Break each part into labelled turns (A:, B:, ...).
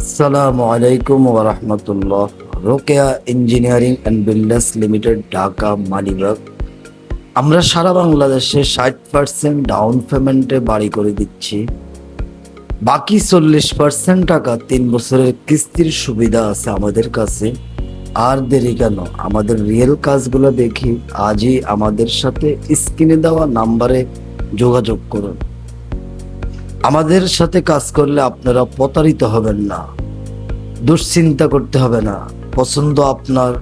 A: আসসালামু আলাইকুম ওরহমতুল্লাহ Rokeya engineering and builders limited, Dhaka Malibagh আমরা সারা বাংলাদেশে ষাট পার্সেন্ট ডাউন পেমেন্টে বাড়ি করে দিচ্ছি। বাকি চল্লিশ পার্সেন্ট টাকা তিন বছরের কিস্তির সুবিধা আছে আমাদের কাছে। আর দেরি কেন? আমাদের রিয়েল কাজগুলো দেখি। আজই আমাদের সাথে স্ক্রিনে দেওয়া নাম্বারে যোগাযোগ করুন। আমাদের সাথে কাজ করলে আপনারা প্রতারিত হবেন না। দুশ্চিন্তা করতে হবে না। পছন্দ আপনার,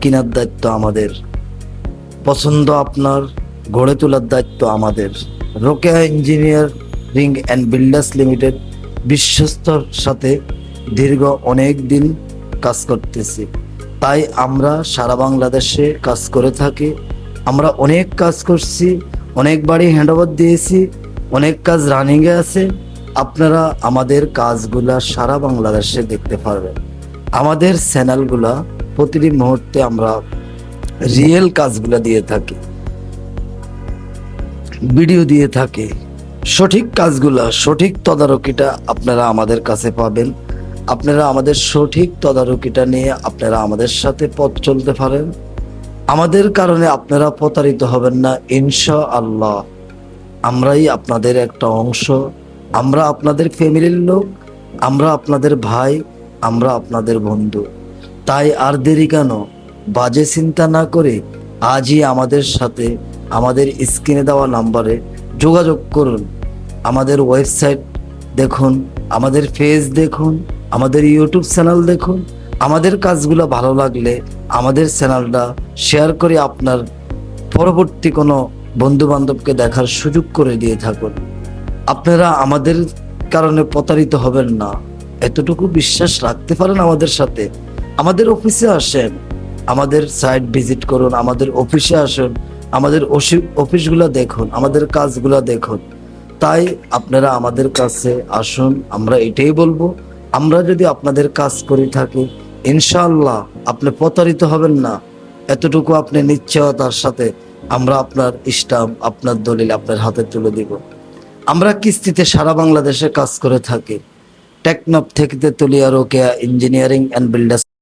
A: কেনার দায়িত্ব আমাদের। পছন্দ আপনার, গড়ে তোলার দায়িত্ব আমাদের। Rokeya engineering and builders limited বিশ্বস্তর সাথে দীর্ঘ অনেক দিন কাজ করতেছি। তাই আমরা সারা বাংলাদেশে কাজ করে থাকি। আমরা অনেক কাজ করছি অনেক বাড়ি হ্যান্ডওভার দিয়েছি। অনেক কাজ রানিংয়ে আছে। আপনারা আমাদের কাজগুলা সারা বাংলাদেশে দেখতে পারবেন। আমাদের চ্যানেলগুলা প্রতিটি মুহূর্তে আমরা রিয়েল কাজগুলা দিয়ে থাকি। ভিডিও দিয়ে থাকি। সঠিক কাজগুলা, সঠিক তদারকিটা আপনারা আমাদের কাছে পাবেন। আপনারা আমাদের সঠিক তদারকিটা নিয়ে আপনারা আমাদের সাথে পথ চলতে পারেন। আমাদের কারণে আপনারা প্রতারিত হবেন না ইনশা আল্লাহ আমরাই আপনাদের একটা অংশ। আমরা আপনাদের ফ্যামিলির লোক, আমরা আপনাদের ভাই, আমরা আপনাদের বন্ধু। তাই আর দেরি কেন? বাজে চিন্তা না করে আজই আমাদের সাথে আমাদের স্ক্রিনে দেওয়া নাম্বারে যোগাযোগ করুন। আমাদের ওয়েবসাইট দেখুন, আমাদের পেজ দেখুন, আমাদের ইউটিউব চ্যানেল দেখুন। আমাদের কাজগুলো ভালো লাগলে আমাদের চ্যানেলটা শেয়ার করে আপনার পরবর্তী কোনো বন্ধু বান্ধবকে দেখার সুযোগ করে দিয়ে থাকুন। আপনারা আমাদের কারণে প্রতারিত হবেন না। এতটুকু বিশ্বাস রাখতে পারেন আমাদের সাথে। আমাদের অফিসে আসেন। আমাদের সাইট ভিজিট করুন, আমাদের অফিসে আসুন, আমাদের অফিসগুলো দেখুন, আমাদের কাজগুলো দেখুন। তাই আপনারা আমাদের কাছে আসুন, আমরা এটাই বলব। আমরা যদি আপনাদের কাজ করে থাকি, ইনশাআল্লাহ আপনি প্রতারিত হবেন না। এতটুকু আপনি নিশ্চয়তার সাথে আমরা আপনার স্টাম্প আপনার দলিল আপনার হাতে তুলে দিব। আমরা কিস্তিতে সারা বাংলাদেশে কাজ করে থাকি। টেকনপ থেকে তুলিয়া রোকেয়া, ইঞ্জিনিয়ারিং অ্যান্ড বিল্ডার্স